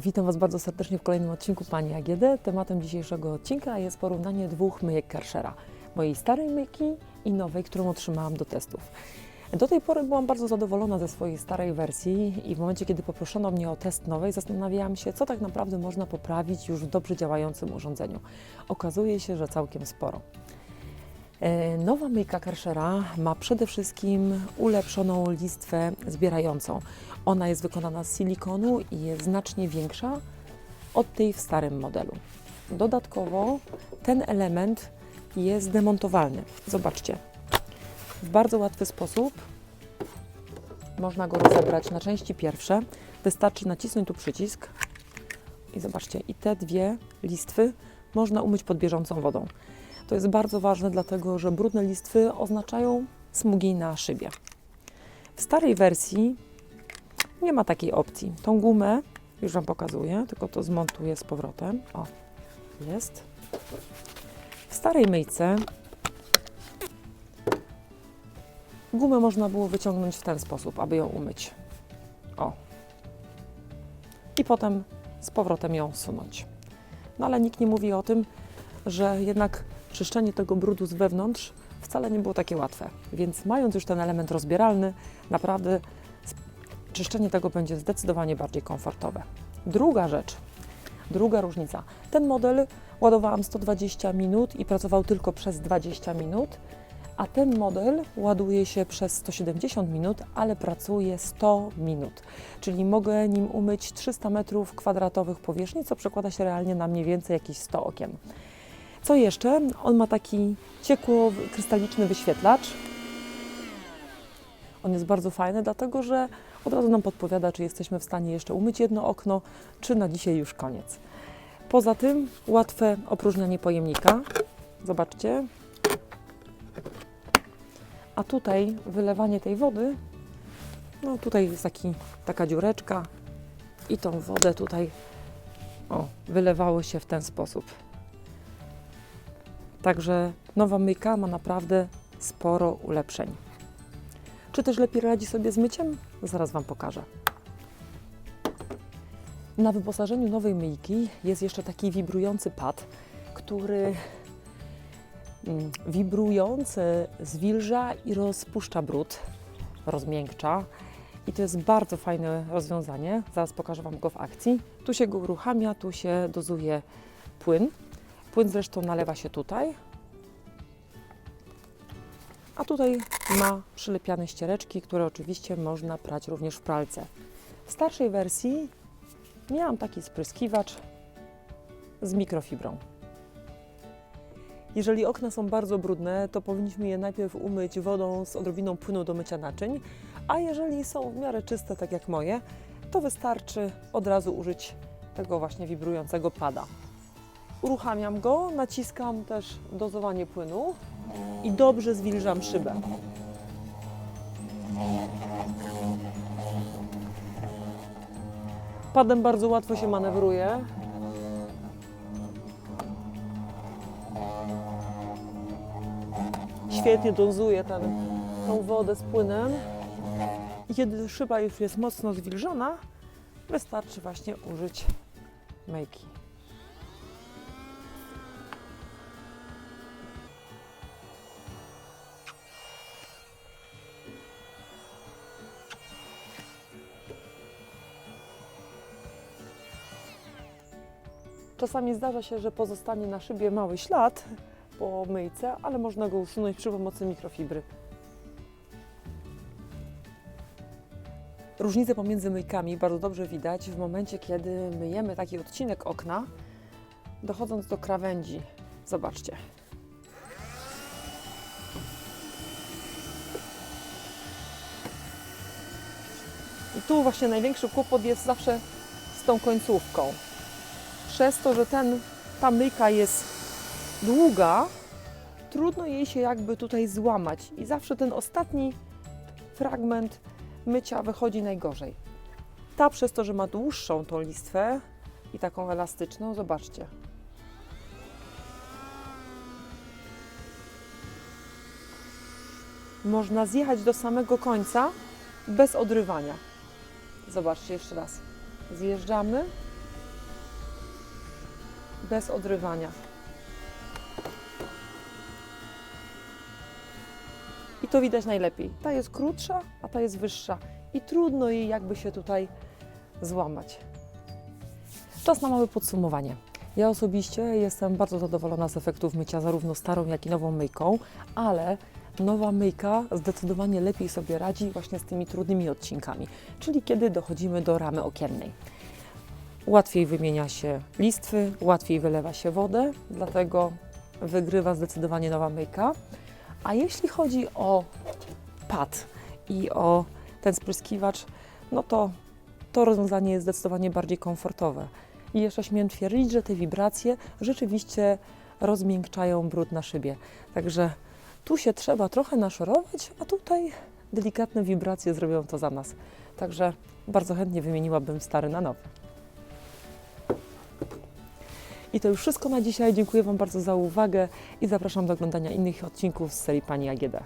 Witam Was bardzo serdecznie w kolejnym odcinku Pani AGD. Tematem dzisiejszego odcinka jest porównanie dwóch myjek Karszera. Mojej starej myjki i nowej, którą otrzymałam do testów. Do tej pory byłam bardzo zadowolona ze swojej starej wersji i w momencie, kiedy poproszono mnie o test nowej, zastanawiałam się, co tak naprawdę można poprawić już w dobrze działającym urządzeniu. Okazuje się, że całkiem sporo. E, Nowa myjka Karszera ma przede wszystkim ulepszoną listwę zbierającą. Ona jest wykonana z silikonu i jest znacznie większa od tej w starym modelu. Dodatkowo ten element jest demontowalny. Zobaczcie. W bardzo łatwy sposób można go rozebrać na części pierwsze. Wystarczy nacisnąć tu przycisk i zobaczcie, i te dwie listwy można umyć pod bieżącą wodą. To jest bardzo ważne, dlatego że brudne listwy oznaczają smugi na szybie. W starej wersji nie ma takiej opcji. Tą gumę już Wam pokazuję, tylko to zmontuję z powrotem. O, jest. W starej myjce gumę można było wyciągnąć w ten sposób, aby ją umyć. O. I potem z powrotem ją sunąć. No ale nikt nie mówi o tym, że jednak czyszczenie tego brudu z wewnątrz wcale nie było takie łatwe. Więc mając już ten element rozbieralny, naprawdę czyszczenie tego będzie zdecydowanie bardziej komfortowe. Druga rzecz, druga różnica. Ten model ładowałam 120 minut i pracował tylko przez 20 minut, a ten model ładuje się przez 170 minut, ale pracuje 100 minut. Czyli mogę nim umyć 300 metrów kwadratowych powierzchni, co przekłada się realnie na mniej więcej jakieś 100 okien. Co jeszcze? On ma taki ciekło-krystaliczny wyświetlacz. On jest bardzo fajny, dlatego że od razu nam podpowiada, czy jesteśmy w stanie jeszcze umyć jedno okno, czy na dzisiaj już koniec. Poza tym łatwe opróżnianie pojemnika. Zobaczcie. A tutaj wylewanie tej wody, no tutaj jest taki, taka dziureczka i tą wodę tutaj o, wylewało się w ten sposób. Także nowa myjka ma naprawdę sporo ulepszeń. Czy też lepiej radzi sobie z myciem? Zaraz Wam pokażę. Na wyposażeniu nowej myjki jest jeszcze taki wibrujący pad, który mm, wibrując e, zwilża i rozpuszcza brud, rozmiękcza. I to jest bardzo fajne rozwiązanie. Zaraz pokażę Wam go w akcji. Tu się go uruchamia, tu się dozuje płyn. Płyn zresztą nalewa się tutaj. A tutaj ma przylepiane ściereczki, które oczywiście można prać również w pralce. W starszej wersji miałam taki spryskiwacz z mikrofibrą. Jeżeli okna są bardzo brudne, to powinniśmy je najpierw umyć wodą z odrobiną płynu do mycia naczyń, a jeżeli są w miarę czyste, tak jak moje, to wystarczy od razu użyć tego właśnie wibrującego pada. Uruchamiam go, naciskam też dozowanie płynu i dobrze zwilżam szybę. Padem bardzo łatwo się manewruje. Świetnie dozuje ten, tą wodę z płynem. I kiedy szyba już jest mocno zwilżona, wystarczy właśnie użyć myjki. Czasami zdarza się, że pozostanie na szybie mały ślad po myjce, ale można go usunąć przy pomocy mikrofibry. Różnicę pomiędzy myjkami bardzo dobrze widać w momencie, kiedy myjemy taki odcinek okna, dochodząc do krawędzi. Zobaczcie. I tu właśnie największy kłopot jest zawsze z tą końcówką przez to, że ten, ta myjka jest długa, trudno jej się jakby tutaj złamać i zawsze ten ostatni fragment mycia wychodzi najgorzej. Ta przez to, że ma dłuższą tą listwę i taką elastyczną, zobaczcie. Można zjechać do samego końca bez odrywania. Zobaczcie jeszcze raz. Zjeżdżamy bez odrywania. I to widać najlepiej. Ta jest krótsza, a ta jest wyższa. I trudno jej jakby się tutaj złamać. Czas na małe podsumowanie. Ja osobiście jestem bardzo zadowolona z efektów mycia zarówno starą, jak i nową myjką, ale nowa myjka zdecydowanie lepiej sobie radzi właśnie z tymi trudnymi odcinkami, czyli kiedy dochodzimy do ramy okiennej. Łatwiej wymienia się listwy, łatwiej wylewa się wodę, dlatego wygrywa zdecydowanie nowa myjka. A jeśli chodzi o pad i o ten spryskiwacz, no to to rozwiązanie jest zdecydowanie bardziej komfortowe. I jeszcze śmiem twierdzić, że te wibracje rzeczywiście rozmiękczają brud na szybie. Także tu się trzeba trochę naszorować, a tutaj delikatne wibracje zrobią to za nas. Także bardzo chętnie wymieniłabym stary na nowy. I to już wszystko na dzisiaj. Dziękuję Wam bardzo za uwagę i zapraszam do oglądania innych odcinków z serii Pani AGD.